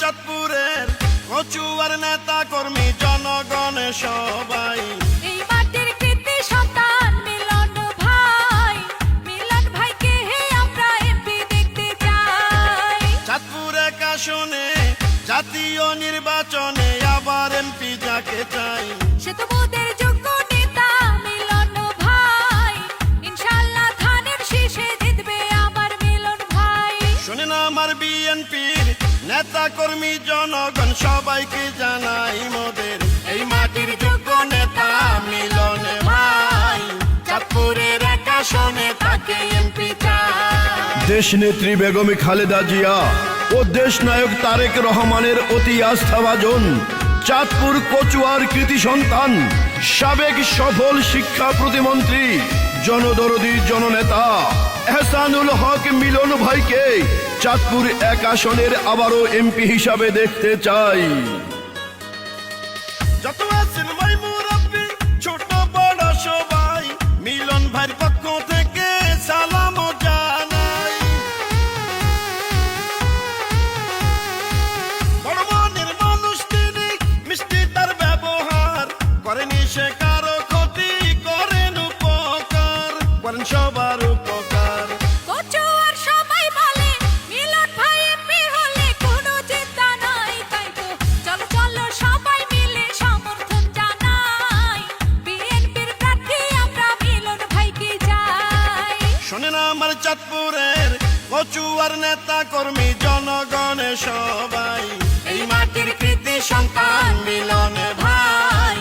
চাঁদপুরের কচুয়ার নেতা কর্মী জনগণ সবাই। জাতীয় নির্বাচনে আবার এমপি যাকে চাই। সে তো নেতা কর্মী জনগণ সবাইকে জানাই মোদের। এই মাটির যোগ্য নেতা মিলন ভাই। চাঁদপুরের এক আসনে তাকে এমপি চাই। দেশনেত্রী বেগম খালেদা জিয়া ও দেশ নায়ক তারেক রহমানের অতি আস্থাভাজন। চাঁদপুর কচুয়ার কৃতি সন্তান, সাবেক সফল শিক্ষা প্রতিমন্ত্রী, জনদরদি জননেতা। এহসানুল হক মিলন ভাইকে চাঁদপুর এক আসনের আবারও এমপি হিসাবে দেখতে চাই। মিষ্টি তার ব্যবহার সে উপকার। সবার চাঁদপুরের কচুয়ার নেতা কর্মী জনগণ সবাই। এই মাটির কৃতি সন্তান মিলন ভাই।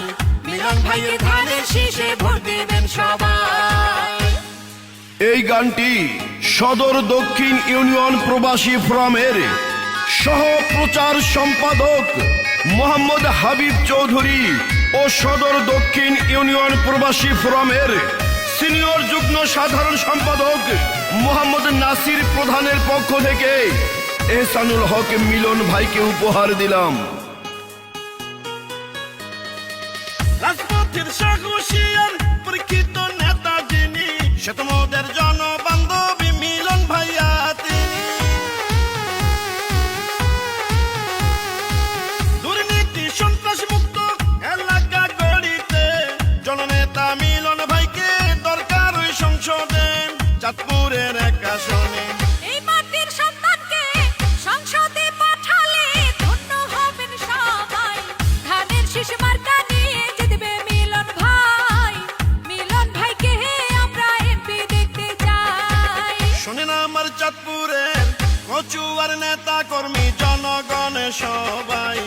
মিলন ভাইয়ের ধানের শীষে ভোট দিবেন সবাই। এই গানটি সদর দক্ষিণ ইউনিয়ন প্রবাসী ফোরামের সহ প্রচার সম্পাদক মোহাম্মদ হাবিব চৌধুরী ও সদর দক্ষিণ ইউনিয়ন প্রবাসী ফোরামের সিনিয়র যুগ্ম সাধারণ সম্পাদক মোহাম্মদ নাসির প্রধানের পক্ষ থেকে এহসানুল হক মিলন ভাইকে উপহার দিলাম। রাজপথের সাহসিয়ার চাঁদপুরের এক আসনে এই মাটির সন্তানকে সংসদে পাঠালে ধন্য হবেন সবাই। ধানের শীষ মার্কা নিয়ে জিতবে মিলন ভাই। মিলন ভাইকে আমরা এমপি দেখতে চাই। শোনেন আমার চাঁদপুরের কচুয়ার নেতা কর্মী জনগণ সবাই।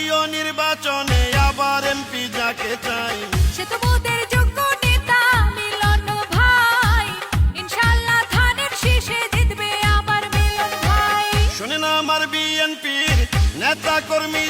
জাতীয় নির্বাচনে আবার এমপি যাকে চাই। সে তো মোদের যোগ্য নেতা মিলন ভাই। ধানের শীষে জিতবে মিলন ভাই। শুনে না আমার বিএনপির নেতা কর্মী